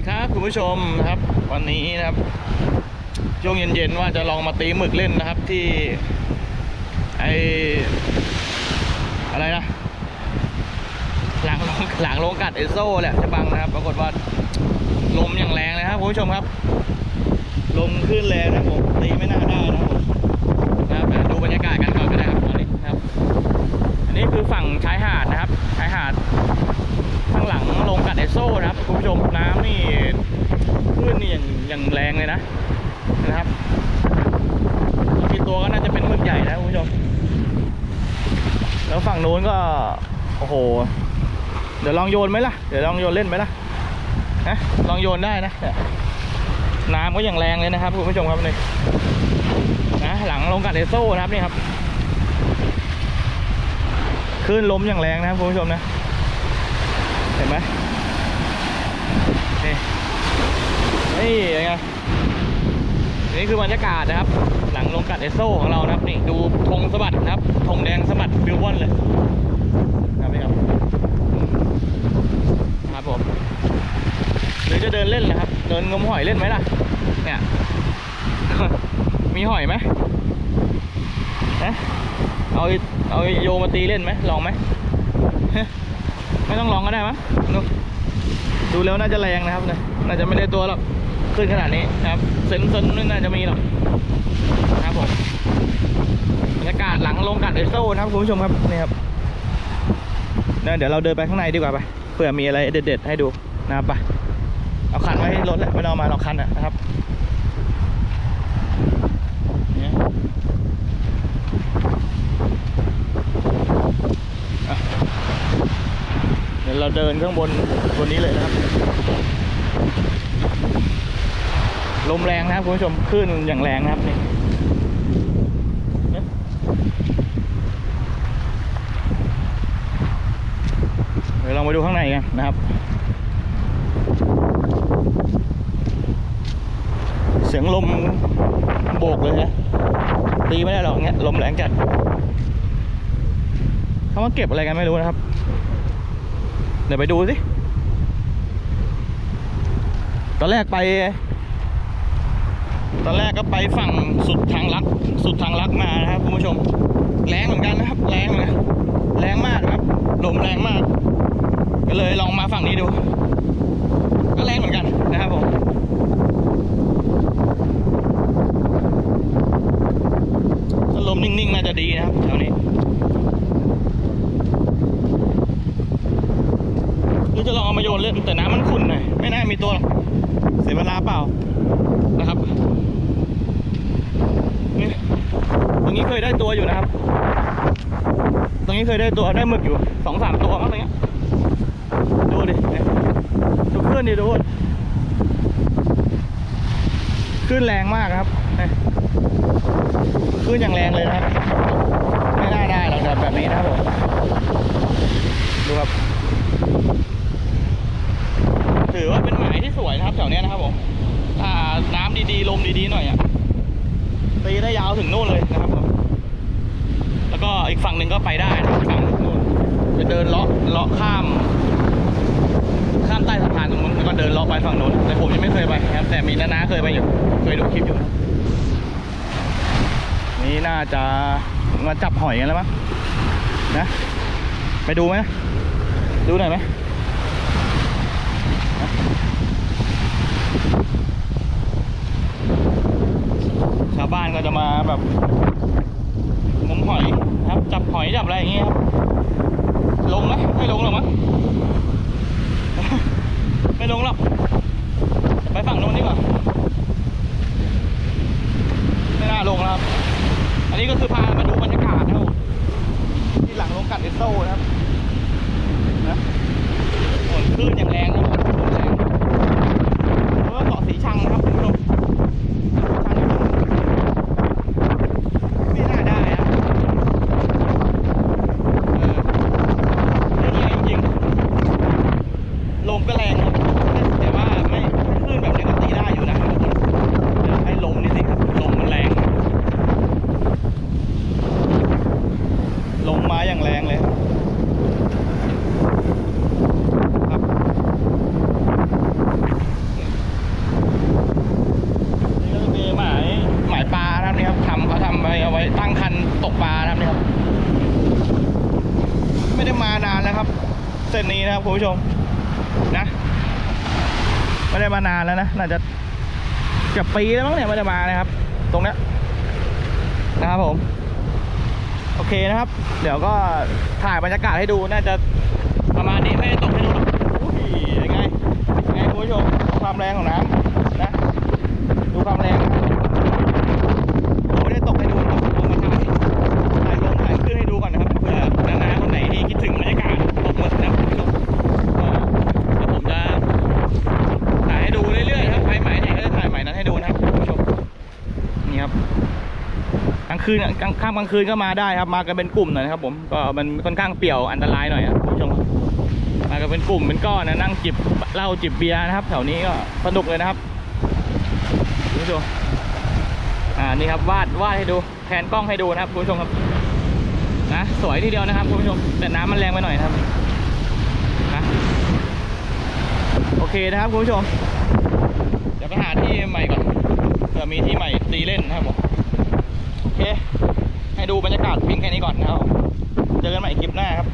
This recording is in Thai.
ดีครับคุณผู้ชมนะครับ วันนี้นะครับ ช่วงเย็นๆว่าจะลองมาตีหมึกเล่นนะครับที่ไออะไรนะหลังโรงหลังโรงกัดเอโซ่แหละจะบังนะครับปรากฏว่าลมอย่างแรงเลยครับคุณผู้ชมครับ ลมขึ้นแรงนะผมตีไม่น่าได้นะครับผมนะครับดูบรรยากาศกันก่อนก็ได้ครับตอนนี้นะครับ อันนี้คือฝั่งชายหาดนะครับชายหาด ข้างหลังลงกัดเอสโซ่นะครับคุณผู้ชมน้ำนี่คลื่นนี่อย่างอย่างแรงเลยนะนะครับมีตัวก็น่าจะเป็นหมึกใหญ่นะคุณผู้ชม แล้วฝั่งนู้นก็ โอ้โห เดี๋ยวลองโยนไหมล่ะ เดี๋ยวลองโยนเล่นไหมล่ะนะลองโยนได้นะน้ำก็อย่างแรงเลยนะครับคุณผู้ชมครับนี่นะหลังลงกัดเอโซ่นะครับนี่ครับคลื่นล้มอย่างแรงนะครับคุณผู้ชมนะ เห็นไหมนี่นี่ยังไงนี่คือบรรยากาศนะครับ หลังลงกัดเอโซ่ของเรานะครับนี่ดูธงสะบัดนะครับธงแดงสะบัดบิวบอนเลย ครับนี่ครับครับผมหรือจะเดินเล่นเหรอครับ เดินงมหอยเล่นไหมล่ะ เนี่ย มีหอยไหมนะเอาเอาโยมาตีเล่นไหมลองไหมไม่ต้องลองก็ได้มั้งดูดูแล้วน่าจะแรงนะครับเนี่ยน่าจะไม่ได้ตัวหรอกขึ้นขนาดนี้นะครับเซนเซนไม่น่าจะมีหรอกนะครับผมบรรยากาศหลังลงกัดเอโซ่นะครับคุณผู้ชมครับนี่ครับ นี่ยเดี๋ยวเราเดินไปข้างในดีกว่าไปเผื่อมีอะไรเด็ด ๆ ให้ดูนะครับไปเอาคันไว้รถแหละไม่ต้องเอามาหรอกคันอะนะครับเนี่ยเดี๋ยวเราเดินข้างบนบนนี้เลยนะครับ ลมแรงนะครับคุณผู้ชมคลื่นอย่างแรงนะครับนี่เนี่ยเดี๋ยวลอง ไปดูข้างในกันนะครับ เสียงลมโบกเลยนะตีไม่ได้หรอกเงี้ยลมแรงจัดเขามาเก็บอะไรกันไม่รู้นะครับ เดี๋ยวไปดูสิตอนแรกไป ตอนแรกก็ไปฝั่งสุดทางลักสุดทางลักมานะครับคุณผู้ชม แรงเหมือนกันนะครับ แรงนะแรงมากครับ ลมแรงมาก ก็เลยลองมาฝั่งนี้ดู ก็แรงเหมือนกันนะครับผมถ้าลม นิ่งๆ น่าจะดีนะครับแถวนี้หรือจะลองเอามาโยนเล่นแต่น้ำมันขุ่นหน่อยไม่น่ามีตัวเสียเวลาเปล่านะครับนี่ตรงนี้เคยได้ตัวอยู่นะครับ ตรงนี้เคยได้ตัวได้หมึกอยู่สองสามตัวมั้งตรงเนี้ยดูดิดูคลื่นดิดูคลื่นแรงมากครับ เนี่ยคลื่นอย่างแรงเลยนะครับไม่น่าได้หรอกแบบแบบนี้นะครับผมดูครับ ถือว่าเป็นหมายที่สวยนะครับแถวเนี้ยนะครับผมถ้าน้ำดีๆลมดีๆหน่อยอะตีได้ยาวถึงโน่นเลยนะครับผมแล้วก็อีกฝั่งหนึ่งก็ไปได้นะฝั่งนู่นจะเดินเลาะเลาะข้าม ข้ามใต้สะพานตรงนู้นแล้วก็เดินเลาะไปฝั่งนู้นแต่ผมยังไม่เคยไปนะครับแต่มีน้าๆเคยไปอยู่เคยดูคลิปอยู่ นี่น่าจะมาจับหอยกันแล้วมั้งนะ ไปดูไหมดูหน่อยไหมชาวบ้านก็จะมาแบบงมหอยครับ จับหอยจับอะไรอย่างเงี้ยครับลงไหมไม่ลงหรอกมั้งไม่ลงหรอกไปฝั่งโน้นดีกว่า ไม่น่าลงแล้วครับ อั นนี้ก็คือพามาดูบรรยากาศนะครับที่หลังโรงกัดเอสโซนะครับนะโอ้ยคลื่นอย่างแรงนะครับผมคลื่นแรงเพราะว่าเกาะสีชังนะครับคุณผู้ชม ไม่น่าได้ครับเออไม่แรงจริงๆลมก็แรงครับแต่ว่าไม่คลื่นแบบนี้ก็ตีได้อยู่นะครับทุกคนเดี๋ยวให้ลมนี่สิครับ ลมมันแรง ลมมาอย่างแรงเลยครับ นี่นะครับคุณผู้ชมนะไม่ได้มานานแล้วนะน่าจะเกือบปีแล้วมั้งเนี่ยไม่ได้มานะครับ ตรงเนี้ยนะครับผม โอเคนะครับ เดี๋ยวก็ถ่ายบรรยากาศให้ดูน่าจะประมาณนี้ไม่ คืนกลางค่ำกลางคืนก็มาได้ครับ มากันเป็นกลุ่มหน่อยนะครับ ผมก็มันค่อนข้างเปี่ยวอันตรายหน่อยครับคุณผู้ชมมากันเป็นกลุ่มเป็นก้อนนะนั่งจิบเหล้าจิบเบียร์นะครับ แถวนี้ก็สนุกเลยนะครับคุณผู้ชมอ่านี่ครับวาดวาดให้ดูแผนกล้องให้ดูนะครับคุณผู้ชมครับนะสวยทีเดียวนะครับคุณผู้ชมแต่น้ำมันแรงไปหน่อยนะครับนะโอเคนะครับคุณผู้ชมเดี๋ยวไปหาที่ใหม่ก่อนเผื่อมีที่ใหม่ตีเล่นนะครับผม ค ให้ดูบรรยากาศวิ่งแค่นี้ก่อนนะครับ เจอกันใหม่คลิปหน้าครับ